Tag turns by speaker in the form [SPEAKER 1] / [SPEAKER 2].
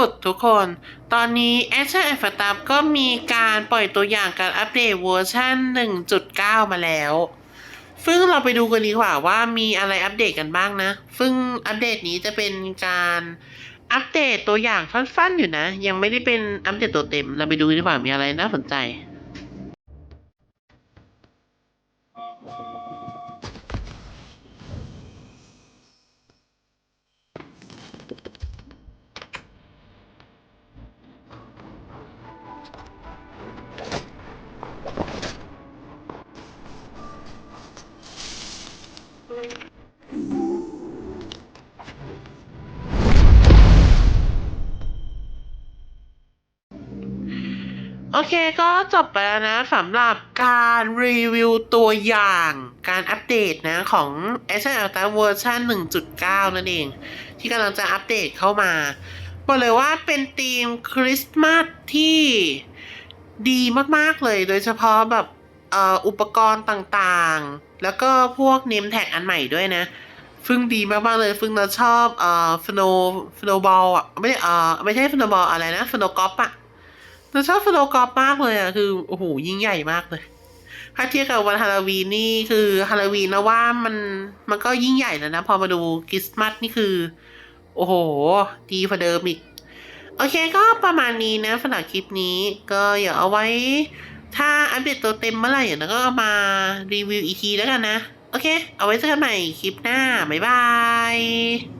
[SPEAKER 1] ฟุตทุกคน ตอนนี้ Action a f t a b ก็มีการปล่อยตัวอย่างการอัปเดตเวอร์ชัน1.9 มาแล้ว ซึ่งเราไปดูกันดีกว่าว่ามีอะไรอัปเดตกันบ้างนะ ซึ่งอัปเดตนี้จะเป็นการอัปเดตตัวอย่างสั้นๆอยู่นะ ยังไม่ได้เป็นอัปเดตตัวเต็ม เราไปดูกันดีกว่ามีอะไรน่าสนใจ โอเคก็จบไปแล้วนะสำหรับการรีวิวตัวอย่างการอัปเดตนะของ a s i a n Alta เวอร์ชัน1.9 นั่นเอง ที่กำลังจะอัปเดตเข้ามาบอกเลยว่าเป็นธีมคริสต์มาสที่ดีมากๆเลย โดยเฉพาะแบบอุปกรณ์ต่างๆ แล้วก็พวกเนมแท็กอันใหม่ด้วยนะซึ่งดีมากๆเลยซึ่งเราชอบเอ่อฟโนฟโนบอลอะไม่ใช่เอ่อไม่ใช่ฟโนบอลอะไรนะฟโนกอปอะ เราชอบฟโลกอฟมากเลยอะ คือ โอ้โห ยิ่งใหญ่มากเลย ถ้าเทียบกับวันฮาโลวีนนี่คือฮาโลวีนนะว่ามันมันก็ยิ่งใหญ่แล้วนะ พอมาดูคริสต์มาสนี่คือ โอ้โห ดีกว่าเดิมอีก โอเคก็ประมาณนี้นะสำหรับคลิปนี้ก็อย่าเอาไว้ ถ้าอัปเดตตัวเต็มเมื่อไหร่เดี๋ยวก็เอามารีวิวอีกทีแล้วกันนะ โอเค เอาไว้เจอกันใหม่คลิปหน้า บ๊ายบาย